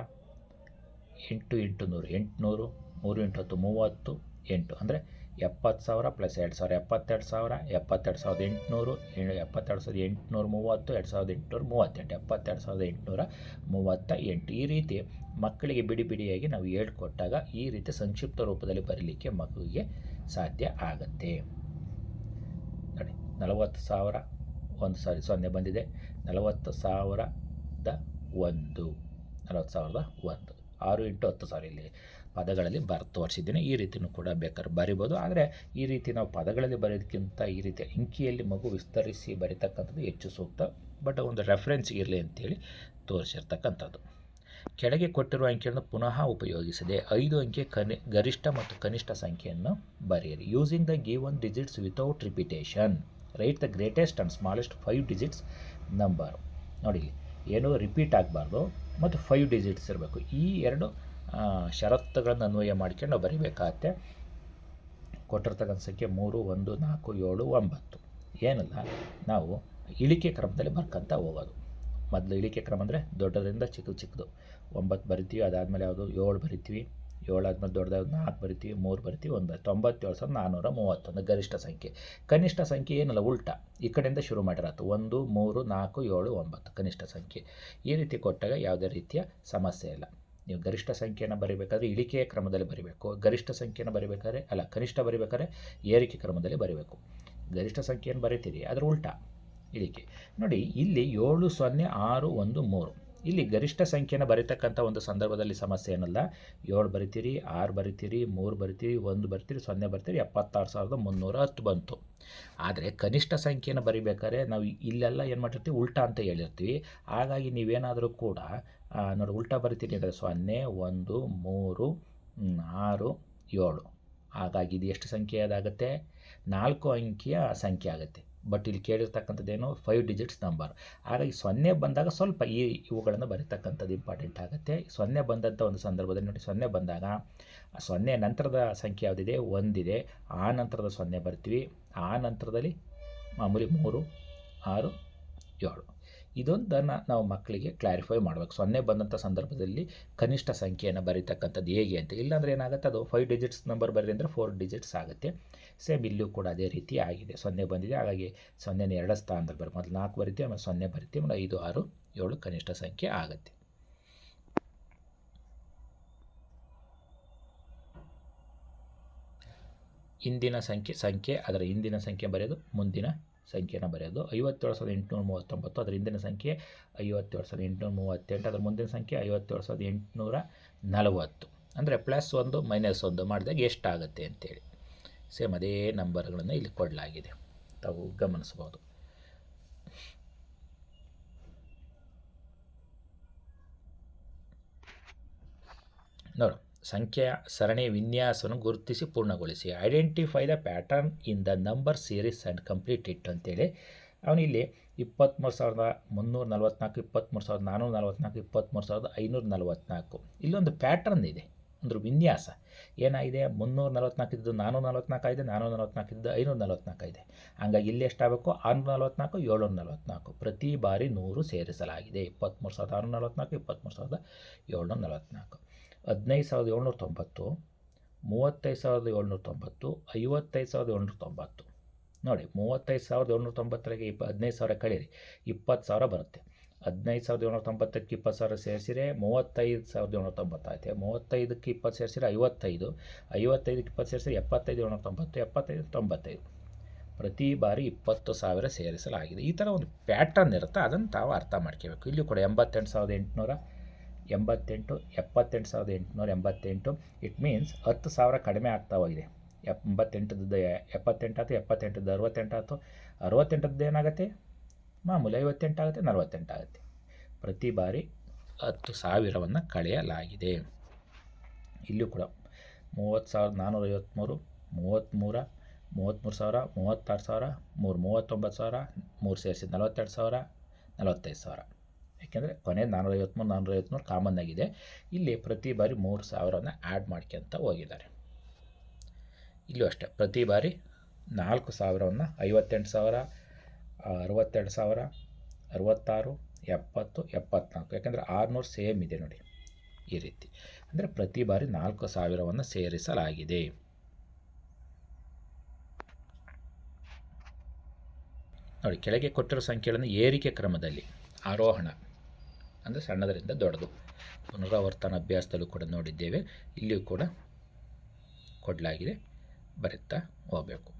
ಎಂಟು ಎಂಟು ನೂರು. ಎಂಟುನೂರು. ಮೂರು ಇಂಟು ಹತ್ತು, ಮೂವತ್ತು, ಎಂಟು. ಅಂದರೆ ಎಪ್ಪತ್ತು ಸಾವಿರ ಪ್ಲಸ್ ಎರಡು ಸಾವಿರ ಎಪ್ಪತ್ತೆರಡು ಸಾವಿರ, ಎಪ್ಪತ್ತೆರಡು ಸಾವಿರದ ಎಂಟುನೂರು ಎಪ್ಪತ್ತೆರಡು ಸಾವಿರದ ಎಂಟುನೂರು ಮೂವತ್ತು, ಎರಡು ಸಾವಿರದ ಎಂಟುನೂರು ಮೂವತ್ತೆಂಟು, ಎಪ್ಪತ್ತೆರಡು ಸಾವಿರದ ಎಂಟುನೂರ ಮೂವತ್ತ ಎಂಟು ಈ ರೀತಿ ಮಕ್ಕಳಿಗೆ ಬಿಡಿ ಬಿಡಿಯಾಗಿ ನಾವು ಹೇಳ್ಕೊಟ್ಟಾಗ ಈ ರೀತಿ ಸಂಕ್ಷಿಪ್ತ ರೂಪದಲ್ಲಿ ಬರೀಲಿಕ್ಕೆ ಮಗುವಿಗೆ ಸಾಧ್ಯ ಆಗುತ್ತೆ. ನೋಡಿ, ನಲವತ್ತು ಸಾವಿರ ಒಂದು ಸಾರಿ ಸೊನ್ನೆ ಬಂದಿದೆ. ನಲವತ್ತು ಸಾವಿರದ ಒಂದು, ನಲವತ್ತು ಸಾವಿರದ ಒಂದು, ಆರು ಎಂಟು ಹತ್ತು ಸಾವಿರ ಇಲ್ಲಿ ಪದಗಳಲ್ಲಿ ಬರ್ ತೋರಿಸಿದ್ದೀನಿ. ಈ ರೀತಿಯೂ ಕೂಡ ಬೇಕಾದ್ರೆ ಬರಿಬೋದು. ಆದರೆ ಈ ರೀತಿ ನಾವು ಪದಗಳಲ್ಲಿ ಬರೆಯೋದಕ್ಕಿಂತ ಈ ರೀತಿ ಅಂಕಿಯಲ್ಲಿ ಮಗು ವಿಸ್ತರಿಸಿ ಬರೀತಕ್ಕಂಥದ್ದು ಹೆಚ್ಚು ಸೂಕ್ತ. ಬಟ್ ಒಂದು ರೆಫರೆನ್ಸ್ ಇರಲಿ ಅಂತೇಳಿ ತೋರಿಸಿರ್ತಕ್ಕಂಥದ್ದು. ಕೆಳಗೆ ಕೊಟ್ಟಿರುವ ಅಂಕಿಯನ್ನು ಪುನಃ ಉಪಯೋಗಿಸದೆ ಐದು ಅಂಕೆ ಕನಿ, ಗರಿಷ್ಠ ಮತ್ತು ಕನಿಷ್ಠ ಸಂಖ್ಯೆಯನ್ನು ಬರೆಯಿರಿ. Using the given digits without repetition write the greatest and smallest five digits number ನೋಡಿ ಏನು ರಿಪೀಟ್ ಆಗಬಾರ್ದು. ಮತ್ತು ಫೈವ್ ಡಿಜಿಟ್ಸ್ ಇರಬೇಕು. ಈ ಎರಡು ಷರತ್ತುಗಳನ್ನು ಅನ್ವಯ ಮಾಡ್ಕೊಂಡು ನಾವು ಬರಿಬೇಕಾಗತ್ತೆ. ಕೊಟ್ಟಿರ್ತಕ್ಕಂಥ ಸಂಖ್ಯೆ ಮೂರು, ಒಂದು, ನಾಲ್ಕು, ಏಳು, ಒಂಬತ್ತು. ಏನಲ್ಲ, ನಾವು ಇಳಿಕೆ ಕ್ರಮದಲ್ಲಿ ಬರ್ಕೊಂತ ಹೋಗೋದು. ಮೊದಲು ಇಳಿಕೆ ಕ್ರಮ ಅಂದರೆ ದೊಡ್ಡದರಿಂದ ಚಿಕ್ಕದು ಚಿಕ್ಕದು. ಒಂಬತ್ತು ಬರಿತೀವಿ, ಅದಾದಮೇಲೆ ಯಾವುದು? ಏಳು ಬರಿತೀವಿ. ಏಳು ಆದಮೇಲೆ ದೊಡ್ಡದಾದ ನಾಲ್ಕು ಬರಿತೀವಿ, ಮೂರು ಬರಿತೀವಿ ಒಂದು ತೊಂಬತ್ತೇಳು ಸಾವಿರದ ನಾನ್ನೂರ ಮೂವತ್ತೊಂದು ಗರಿಷ್ಠ ಸಂಖ್ಯೆ. ಕನಿಷ್ಠ ಸಂಖ್ಯೆ ಏನಲ್ಲ, ಉಲ್ಟ. ಈ ಕಡೆಯಿಂದ ಶುರು ಮಾಡಿರತ್ತು ಒಂದು, ಮೂರು, ನಾಲ್ಕು, ಏಳು, ಒಂಬತ್ತು ಕನಿಷ್ಠ ಸಂಖ್ಯೆ. ಈ ರೀತಿ ಕೊಟ್ಟಾಗ ಯಾವುದೇ ರೀತಿಯ ಸಮಸ್ಯೆ ಇಲ್ಲ. ನೀವು ಗರಿಷ್ಠ ಸಂಖ್ಯೆಯನ್ನು ಬರೀಬೇಕಾದ್ರೆ ಇಳಿಕೆಯ ಕ್ರಮದಲ್ಲಿ ಬರೀಬೇಕು. ಗರಿಷ್ಠ ಸಂಖ್ಯೆಯನ್ನು ಬರೀಬೇಕಾದ್ರೆ, ಅಲ್ಲ, ಕನಿಷ್ಠ ಬರೀಬೇಕಾದ್ರೆ ಏರಿಕೆ ಕ್ರಮದಲ್ಲಿ ಬರೀಬೇಕು. ಗರಿಷ್ಠ ಸಂಖ್ಯೆಯನ್ನು ಬರೀತೀರಿ, ಅದರ ಉಲ್ಟಾ ಇಳಿಕೆ. ನೋಡಿ, ಇಲ್ಲಿ ಏಳು, ಸೊನ್ನೆ, ಆರು, ಒಂದು, ಮೂರು. ಇಲ್ಲಿ ಗರಿಷ್ಠ ಸಂಖ್ಯೆನ ಬರೀತಕ್ಕಂಥ ಒಂದು ಸಂದರ್ಭದಲ್ಲಿ ಸಮಸ್ಯೆ ಏನಲ್ಲ. ಏಳು ಬರಿತೀರಿ, ಆರು ಬರಿತೀರಿ, ಮೂರು ಬರಿತೀರಿ, ಒಂದು ಬರ್ತೀರಿ, ಸೊನ್ನೆ ಬರ್ತೀರಿ, ಎಪ್ಪತ್ತಾರು ಸಾವಿರದ ಮುನ್ನೂರ ಹತ್ತು ಬಂತು. ಆದರೆ ಕನಿಷ್ಠ ಸಂಖ್ಯೆನ ಬರಿಬೇಕಾದ್ರೆ ನಾವು ಇಲ್ಲೆಲ್ಲ ಏನು ಮಾಡಿರ್ತೀವಿ ಉಲ್ಟಾ ಅಂತ ಹೇಳಿರ್ತೀವಿ. ಹಾಗಾಗಿ ನೀವೇನಾದರೂ ಕೂಡ ನೋಡಿ, ಉಲ್ಟಾ ಬರಿತೀನಿ ಅಂದರೆ ಸೊನ್ನೆ, ಒಂದು, ಮೂರು, ಆರು, ಏಳು. ಹಾಗಾಗಿ ಇದು ಎಷ್ಟು ಸಂಖ್ಯೆ ಅದಾಗುತ್ತೆ? ನಾಲ್ಕು ಅಂಕಿಯ ಸಂಖ್ಯೆ ಆಗುತ್ತೆ. ಬಟ್ ಇಲ್ಲಿ ಕೇಳಿರ್ತಕ್ಕಂಥದ್ದೇನು? ಫೈವ್ ಡಿಜಿಟ್ಸ್ ನಂಬರ್ ಹಾಗಾಗಿ ಸೊನ್ನೆ ಬಂದಾಗ ಸ್ವಲ್ಪ ಈ ಇವುಗಳನ್ನು ಬರೀತಕ್ಕಂಥದ್ದು ಇಂಪಾರ್ಟೆಂಟ್ ಆಗುತ್ತೆ. ಸೊನ್ನೆ ಬಂದಂಥ ಒಂದು ಸಂದರ್ಭದಲ್ಲಿ ನೋಡಿ, ಸೊನ್ನೆ ಬಂದಾಗ ಸೊನ್ನೆ ನಂತರದ ಸಂಖ್ಯೆ ಯಾವುದಿದೆ? ಒಂದಿದೆ. ಆ ನಂತರದ ಸೊನ್ನೆ ಬರ್ತೀವಿ. ಆ ನಂತರದಲ್ಲಿ ಮಾಮೂಲಿ ಮೂರು, ಆರು, ಏಳು. ಇದೊಂದನ್ನು ನಾವು ಮಕ್ಕಳಿಗೆ ಕ್ಲಾರಿಫೈ ಮಾಡಬೇಕು. ಸೊನ್ನೆ ಬಂದಂಥ ಸಂದರ್ಭದಲ್ಲಿ ಕನಿಷ್ಠ ಸಂಖ್ಯೆಯನ್ನು ಬರೀತಕ್ಕಂಥದ್ದು ಹೇಗೆ ಅಂತ. ಇಲ್ಲಾಂದರೆ ಏನಾಗುತ್ತೆ? ಅದು ಫೈವ್ ಡಿಜಿಟ್ಸ್ ನಂಬರ್ ಬರೀ ಅಂದರೆ ಫೋರ್ ಡಿಜಿಟ್ಸ್ ಆಗುತ್ತೆ. ಸೇಮ್ ಇಲ್ಲೂ ಕೂಡ ಅದೇ ರೀತಿ ಆಗಿದೆ. ಸೊನ್ನೆ ಬಂದಿದೆ. ಹಾಗಾಗಿ ಸೊನ್ನೆನ ಎರಡು ಸ್ಥಾನದಲ್ಲಿ ಬರೋ, ಮೊದಲು ನಾಲ್ಕು ಬರಿತೀವಿ, ಆಮೇಲೆ ಸೊನ್ನೆ ಬರಿತೀವಿ, ಆಮೇಲೆ ಐದು, ಆರು, ಏಳು ಕನಿಷ್ಠ ಸಂಖ್ಯೆ ಆಗುತ್ತೆ. ಇಂದಿನ ಸಂಖ್ಯೆ ಸಂಖ್ಯೆ, ಅದರ ಹಿಂದಿನ ಸಂಖ್ಯೆ ಬರೆಯೋದು, ಮುಂದಿನ ಸಂಖ್ಯೆನ ಬರೆಯೋದು. ಐವತ್ತೇಳು ಸಾವಿರದ ಎಂಟುನೂರ ಮೂವತ್ತೊಂಬತ್ತು, ಅದರ ಹಿಂದಿನ ಸಂಖ್ಯೆ ಐವತ್ತೇಳು ಸಾವಿರದ ಎಂಟುನೂರ ಮೂವತ್ತೆಂಟು, ಅದರ ಮುಂದಿನ ಸಂಖ್ಯೆ ಐವತ್ತೇಳು ಸಾವಿರದ ಎಂಟುನೂರ ನಲವತ್ತು. ಅಂದರೆ ಪ್ಲಸ್ ಒಂದು ಮೈನಸ್ ಒಂದು ಮಾಡಿದಾಗ ಎಷ್ಟಾಗುತ್ತೆ ಅಂತೇಳಿ. ಸೇಮ್ ಅದೇ ನಂಬರ್ಗಳನ್ನು ಇಲ್ಲಿ ಕೊಡಲಾಗಿದೆ. ತಾವು ಗಮನಿಸ್ಬೋದು. ನೋಡು. ಸಂಖ್ಯೆಯ ಸರಣಿ ವಿನ್ಯಾಸವನ್ನು ಗುರುತಿಸಿ ಪೂರ್ಣಗೊಳಿಸಿ. Identify the pattern in the number series and complete it ಅಂತೇಳಿ. ಅವನಿಲ್ಲಿ ಇಪ್ಪತ್ತ್ಮೂರು ಸಾವಿರದ ಮುನ್ನೂರ ನಲ್ವತ್ನಾಲ್ಕು ಇಪ್ಪತ್ತ್ಮೂರು ಸಾವಿರದ ನಾನ್ನೂರ ನಲ್ವತ್ನಾಲ್ಕು ಇಪ್ಪತ್ತ್ಮೂರು ಸಾವಿರದ ಐನೂರ ನಲ್ವತ್ನಾಲ್ಕು. ಇಲ್ಲೊಂದು ಪ್ಯಾಟರ್ನ್ ಇದೆ ಅಂದ್ರೆ ವಿನ್ಯಾಸ. ಏನಾಗಿದೆ? ಮುನ್ನೂರ ನಲ್ವತ್ನಾಲ್ಕು ಇದ್ದು ನಾನ್ನೂರ ನಲ್ವತ್ನಾಲ್ಕು ಇದೆ ನಾನ್ನೂರ ನಲ್ವತ್ನಾಲ್ಕು ಇದ್ದು ಐನೂರ ನಲ್ವತ್ನಾಲ್ಕು ಇದೆ ಹಂಗಾಗಿ ಇಲ್ಲಿ ಎಷ್ಟಾಗಬೇಕು? ಆರುನೂರ ನಲ್ವತ್ನಾಲ್ಕು, ಏಳ್ನೂರ ನಲ್ವತ್ನಾಲ್ಕು. ಪ್ರತಿ ಬಾರಿ ನೂರು ಸೇರಿಸಲಾಗಿದೆ. ಇಪ್ಪತ್ತ್ಮೂರು ಸಾವಿರದ ಆರುನೂರ ನಲ್ವತ್ನಾಲ್ಕು ಇಪ್ಪತ್ತ್ಮೂರು ಸಾವಿರದ ಏಳ್ನೂರ ನಲ್ವತ್ನಾಲ್ಕು. ಹದಿನೈದು ಸಾವಿರದ ಏಳ್ನೂರ ತೊಂಬತ್ತು, ಮೂವತ್ತೈದು ಸಾವಿರದ ಏಳ್ನೂರ ತೊಂಬತ್ತು, ಐವತ್ತೈದು ಸಾವಿರದ ಏಳ್ನೂರ ತೊಂಬತ್ತು. ನೋಡಿ, ಮೂವತ್ತೈದು ಸಾವಿರದ ಏಳ್ನೂರ ತೊಂಬತ್ತರಿಗೆ ಇಪ್ಪ ಹದಿನೈದು ಸಾವಿರ ಕಳೀರಿ, ಇಪ್ಪತ್ತು ಸಾವಿರ ಬರುತ್ತೆ. ಹದಿನೈದು ಸಾವಿರದ ಏಳ್ನೂರ ತೊಂಬತ್ತಕ್ಕೆ ಇಪ್ಪತ್ತು ಸಾವಿರ ಸೇರಿಸಿರೆ ಮೂವತ್ತೈದು ಸಾವಿರದ ಏಳ್ನೂರ ತೊಂಬತ್ತಾಯ್ತು. ಮೂವತ್ತೈದಕ್ಕೆ ಇಪ್ಪತ್ತು ಸೇರಿಸಿದ್ರೆ ಐವತ್ತೈದು, ಐವತ್ತೈದಕ್ಕೆ ಇಪ್ಪತ್ತು ಸೇರಿಸಿದ್ರೆ ಎಪ್ಪತ್ತೈದು ಏಳ್ನೂರ ತೊಂಬತ್ತು, ಎಪ್ಪತ್ತೈದು ತೊಂಬತ್ತೈದು. ಪ್ರತಿ ಬಾರಿ ಇಪ್ಪತ್ತು ಸಾವಿರ ಸೇರಿಸಲಾಗಿದೆ. ಈ ಥರ ಒಂದು ಪ್ಯಾಟರ್ನ್ ಇರುತ್ತೆ, ಅದನ್ನು ತಾವು ಅರ್ಥ ಮಾಡ್ಕೋಬೇಕು ಇಲ್ಲಿ ಕೂಡ ಎಂಬತ್ತೆಂಟು ಸಾವಿರದ ಎಂಟುನೂರ ಎಂಬತ್ತೆಂಟು, ಎಪ್ಪತ್ತೆಂಟು ಸಾವಿರದ ಎಂಟುನೂರ ಎಂಬತ್ತೆಂಟು. ಇಟ್ ಮೀನ್ಸ್ ಹತ್ತು ಸಾವಿರ ಕಡಿಮೆ ಆಗ್ತಾ ಹೋಗಿದೆ. ಎಂಬತ್ತೆಂಟದ್ದು ಎಪ್ಪತ್ತೆಂಟಾಯ್ತು ಎಪ್ಪತ್ತೆಂಟದ್ದು ಅರವತ್ತೆಂಟಾಯ್ತು ಅರವತ್ತೆಂಟದ್ದು ಏನಾಗುತ್ತೆ? ಮಾಮೂಲಿ ಐವತ್ತೆಂಟಾಗುತ್ತೆ ನಲವತ್ತೆಂಟಾಗುತ್ತೆ ಪ್ರತಿ ಬಾರಿ ಹತ್ತು ಸಾವಿರವನ್ನು ಕಳೆಯಲಾಗಿದೆ. ಇಲ್ಲೂ ಕೂಡ ಮೂವತ್ತು ಸಾವಿರದ ನಾನ್ನೂರ ಐವತ್ತ್ಮೂರು ಮೂವತ್ತ್ಮೂರ ಮೂವತ್ತ್ಮೂರು ಸಾವಿರ, ಮೂವತ್ತಾರು ಸಾವಿರ, ಮೂರು ಮೂವತ್ತೊಂಬತ್ತು ಸಾವಿರ, ಮೂರು ಸೇರಿಸಿ ನಲವತ್ತೆರಡು ಸಾವಿರ, ನಲವತ್ತೈದು ಸಾವಿರ. ಯಾಕೆಂದರೆ ಕೊನೆ ನಾನ್ನೂರ ಐವತ್ತ್ಮೂರು ನಾನ್ನೂರ ಐವತ್ತ್ಮೂರು ಕಾಮನ್ ಆಗಿದೆ. ಇಲ್ಲಿ ಪ್ರತಿ ಬಾರಿ ಮೂರು ಸಾವಿರನ ಆ್ಯಡ್ ಮಾಡ್ಕೊತ ಹೋಗಿದ್ದಾರೆ. ಇಲ್ಲೂ ಅಷ್ಟೇ, ಪ್ರತಿ ಬಾರಿ ನಾಲ್ಕು ಸಾವಿರವನ್ನು ಐವತ್ತೆಂಟು ಸಾವಿರ ಅರವತ್ತೆರಡು ಸಾವಿರ, ಅರವತ್ತಾರು, ಎಪ್ಪತ್ತು, ಎಪ್ಪತ್ನಾಲ್ಕು, ಯಾಕೆಂದರೆ ಆರುನೂರು ಸೇಮ್ ಇದೆ ನೋಡಿ ಈ ರೀತಿ. ಅಂದರೆ ಪ್ರತಿ ಬಾರಿ ನಾಲ್ಕು ಸಾವಿರವನ್ನು ಸೇರಿಸಲಾಗಿದೆ. ನೋಡಿ, ಕೆಳಗೆ ಕೊಟ್ಟಿರೋ ಸಂಖ್ಯೆಗಳನ್ನು ಏರಿಕೆ ಕ್ರಮದಲ್ಲಿ, ಆರೋಹಣ. ಅಂದರೆ ಸಣ್ಣದರಿಂದ ದೊಡ್ಡದು. ಪುನರಾವರ್ತನ ಅಭ್ಯಾಸದಲ್ಲೂ ಕೂಡ ನೋಡಿದ್ದೇವೆ. ಇಲ್ಲಿಯೂ ಕೂಡ ಕೊಡಲಾಗಿದೆ. ಬರುತ್ತಾ ಹೋಗಬೇಕು.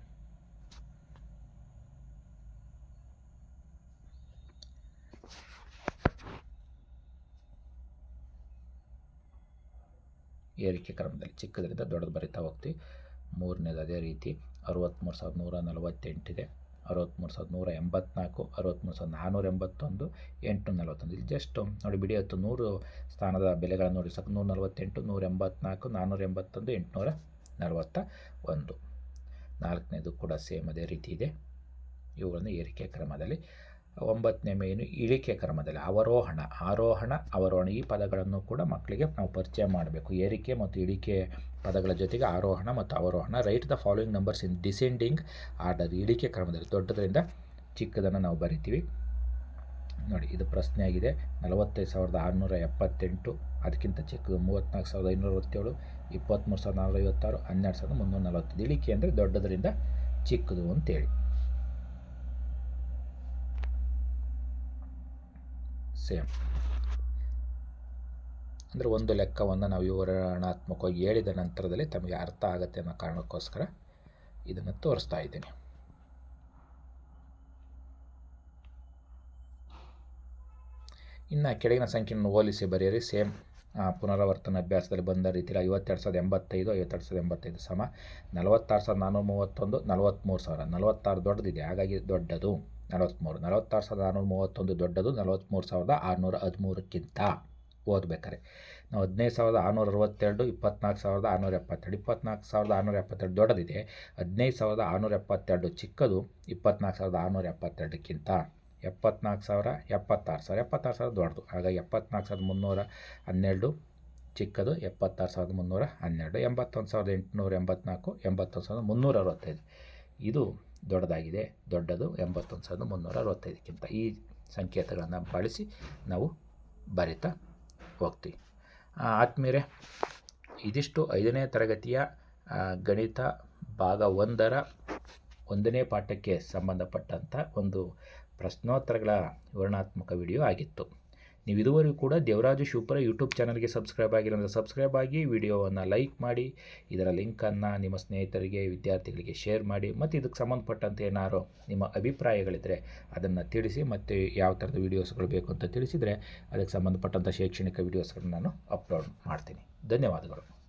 ಏರಿಕೆ ಕ್ರಮದಲ್ಲಿ ಚಿಕ್ಕದರಿಂದ ದೊಡ್ಡದು ಬರಿತಾ ಹೋಗ್ತೀವಿ. ಮೂರನೇದು ಅದೇ ರೀತಿ. ಅರವತ್ತ್ಮೂರು ಸಾವಿರದ ನೂರ ನಲವತ್ತೆಂಟಿದೆ. ಅರವತ್ತ್ಮೂರು ಸಾವಿರದ ನೂರ ಎಂಬತ್ನಾಲ್ಕು ಅರವತ್ತ್ಮೂರು ಸಾವಿರದ ನಾನ್ನೂರ ಎಂಬತ್ತೊಂದು ಎಂಟುನೂರ ನಲವತ್ತೊಂದು ಇಲ್ಲಿ ಜಸ್ಟ್ ನೋಡಿ ಬಿಡಿ, ಹತ್ತು ನೂರು ಸ್ಥಾನದ ಬೆಲೆಗಳನ್ನು ನೋಡಿ. ಸಾಕು ನೂರ ನಲವತ್ತೆಂಟು, ನೂರ ಎಂಬತ್ನಾಲ್ಕು, ನಾನ್ನೂರ ಎಂಬತ್ತೊಂದು, ಎಂಟುನೂರ ನಲವತ್ತ ಒಂದು ನಾಲ್ಕನೇದು ಕೂಡ ಸೇಮ್ ಅದೇ ರೀತಿ ಇದೆ. ಇವುಗಳನ್ನು ಏರಿಕೆ ಕ್ರಮದಲ್ಲಿ ಒಂಬತ್ತನೇ ಮೇನು ಇಳಿಕೆ ಕ್ರಮದಲ್ಲಿ ಅವರೋಹಣ, ಆರೋಹಣ, ಅವರೋಹಣ ಈ ಪದಗಳನ್ನು ಕೂಡ ಮಕ್ಕಳಿಗೆ ನಾವು ಪರಿಚಯ ಮಾಡಬೇಕು. ಏರಿಕೆ ಮತ್ತು ಇಳಿಕೆ ಪದಗಳ ಜೊತೆಗೆ ಆರೋಹಣ ಮತ್ತು ಅವರೋಹಣ. Write the following numbers in descending order ಇಳಿಕೆ ಕ್ರಮದಲ್ಲಿ ದೊಡ್ಡದರಿಂದ ಚಿಕ್ಕದನ್ನು ನಾವು ಬರಿತೀವಿ. ನೋಡಿ, ಇದು ಪ್ರಶ್ನೆ ಆಗಿದೆ. ನಲವತ್ತೈದು ಸಾವಿರದ ಆರುನೂರ ಎಪ್ಪತ್ತೆಂಟು, ಅದಕ್ಕಿಂತ ಚಿಕ್ಕದು ಮೂವತ್ತ್ನಾಲ್ಕು ಸಾವಿರದ ಐನೂರ ಅರವತ್ತೇಳು ಇಪ್ಪತ್ತ್ಮೂರು ಸಾವಿರದ ನಾನ್ನೂರ ಐವತ್ತಾರು, ಹನ್ನೆರಡು ಸಾವಿರದ ಮುನ್ನೂರ ನಲವತ್ತೈದು. ಇಳಿಕೆ ಅಂದರೆ ದೊಡ್ಡದರಿಂದ ಚಿಕ್ಕದು ಅಂತೇಳಿ. ಸೇಮ್ ಅಂದರೆ ಒಂದು ಲೆಕ್ಕವನ್ನು ನಾವು ವಿವರಣಾತ್ಮಕವಾಗಿ ಹೇಳಿದ ನಂತರದಲ್ಲಿ ತಮಗೆ ಅರ್ಥ ಆಗುತ್ತೆ ಅನ್ನೋ ಕಾರಣಕ್ಕೋಸ್ಕರ ಇದನ್ನು ತೋರಿಸ್ತಾ ಇದ್ದೀನಿ. ಇನ್ನು ಕೆಳಗಿನ ಸಂಖ್ಯೆಯನ್ನು ಹೋಲಿಸಿ ಬರೆಯಿರಿ. ಸೇಮ್ ಪುನರಾವರ್ತನ ಅಭ್ಯಾಸದಲ್ಲಿ ಬಂದ ರೀತಿಯಲ್ಲಿ ಐವತ್ತೆರಡು ಸಾವಿರದ ಎಂಬತ್ತೈದು, ಐವತ್ತೆರಡು ಸಾವಿರದ ಎಂಬತ್ತೈದು ಸಮ. ನಲವತ್ತಾರು ಸಾವಿರದ ನಾನ್ನೂರ ಮೂವತ್ತೊಂದು ನಲವತ್ತ್ಮೂರು ಸಾವಿರ. ನಲವತ್ತಾರು ದೊಡ್ಡದಿದೆ, ಹಾಗಾಗಿ ದೊಡ್ಡದು. ನಲವತ್ತ್ಮೂರು ನಲವತ್ತಾರು ಸಾವಿರದ ಆರುನೂರ ಮೂವತ್ತೊಂದು ದೊಡ್ಡದು ನಲವತ್ತ್ಮೂರು ಸಾವಿರದ ಆರುನೂರ ಹದಿಮೂರಕ್ಕಿಂತ ಓದಬೇಕಾರೆ. ನಾವು ಹದಿನೈದು ಸಾವಿರದ ಆರುನೂರ ಅರವತ್ತೆರಡು, ಇಪ್ಪತ್ನಾಲ್ಕು ಸಾವಿರದ ಆರುನೂರ ಎಪ್ಪತ್ತೆರಡು, ಇಪ್ಪತ್ನಾಲ್ಕು ಸಾವಿರದ ಆರುನೂರ ಎಪ್ಪತ್ತೆರಡು ದೊಡ್ಡದಿದೆ. ಹದಿನೈದು ಸಾವಿರದ ಆರುನೂರ ಎಪ್ಪತ್ತೆರಡು ಚಿಕ್ಕದು, ಇಪ್ಪತ್ನಾಲ್ಕು ಸಾವಿರದ ಆರುನೂರ ಎಪ್ಪತ್ತೆರಡಕ್ಕಿಂತ ಎಪ್ಪತ್ನಾಲ್ಕು ಸಾವಿರ ಎಪ್ಪತ್ತಾರು ಸಾವಿರ ಎಪ್ಪತ್ತಾರು ಸಾವಿರ ದೊಡ್ಡದು. ಆಗ ಎಪ್ಪತ್ನಾಲ್ಕು ಸಾವಿರದ ಮುನ್ನೂರ ಹನ್ನೆರಡು ಚಿಕ್ಕದು, ಎಪ್ಪತ್ತಾರು ಸಾವಿರದ ಮುನ್ನೂರ ಹನ್ನೆರಡು, ಎಂಬತ್ತೊಂದು ಸಾವಿರದ ಎಂಟುನೂರ ಎಂಬತ್ನಾಲ್ಕು, ಎಂಬತ್ತೊಂದು ಸಾವಿರದ ಮುನ್ನೂರ ಅರವತ್ತೈದು. ಇದು ದೊಡ್ಡದಾಗಿದೆ, ದೊಡ್ಡದು ಎಂಬತ್ತೊಂದು ಸಾವಿರದ ಮುನ್ನೂರ ಅರವತ್ತೈದಕ್ಕಿಂತ. ಈ ಸಂಕೇತಗಳನ್ನು ಬಳಸಿ ನಾವು ಬರಿತಾ ಹೋಗ್ತೀವಿ. ಆತ್ಮೀಯರೇ ಇದಿಷ್ಟು ಐದನೇ ತರಗತಿಯ ಗಣಿತ ಭಾಗ ಒಂದರ ಒಂದನೇ ಪಾಠಕ್ಕೆ ಸಂಬಂಧಪಟ್ಟಂಥ ಒಂದು ಪ್ರಶ್ನೋತ್ತರಗಳ ವಿವರಣಾತ್ಮಕ ವಿಡಿಯೋ ಆಗಿತ್ತು. ನೀವು ಇದುವರೆಗೂ ಕೂಡ ದೇವರಾಜು ಶಿವಪುರ ಯೂಟ್ಯೂಬ್ ಚಾನಲ್ಗೆ ಸಬ್ಸ್ಕ್ರೈಬ್ ಆಗಿರೋದ್ರೆ ಸಬ್ಸ್ಕ್ರೈಬ್ ಆಗಿ ವಿಡಿಯೋವನ್ನು ಲೈಕ್ ಮಾಡಿ, ಇದರ ಲಿಂಕನ್ನು ನಿಮ್ಮ ಸ್ನೇಹಿತರಿಗೆ, ವಿದ್ಯಾರ್ಥಿಗಳಿಗೆ ಶೇರ್ ಮಾಡಿ, ಮತ್ತು ಇದಕ್ಕೆ ಸಂಬಂಧಪಟ್ಟಂತೆ ಏನಾರು ನಿಮ್ಮ ಅಭಿಪ್ರಾಯಗಳಿದ್ದರೆ ಅದನ್ನು ತಿಳಿಸಿ, ಮತ್ತು ಯಾವ ಥರದ ವೀಡಿಯೋಸ್ಗಳು ಬೇಕು ಅಂತ ತಿಳಿಸಿದರೆ ಅದಕ್ಕೆ ಸಂಬಂಧಪಟ್ಟಂಥ ಶೈಕ್ಷಣಿಕ ವೀಡಿಯೋಸ್ಗಳನ್ನು ನಾನು ಅಪ್ಲೋಡ್ ಮಾಡ್ತೀನಿ. ಧನ್ಯವಾದಗಳು.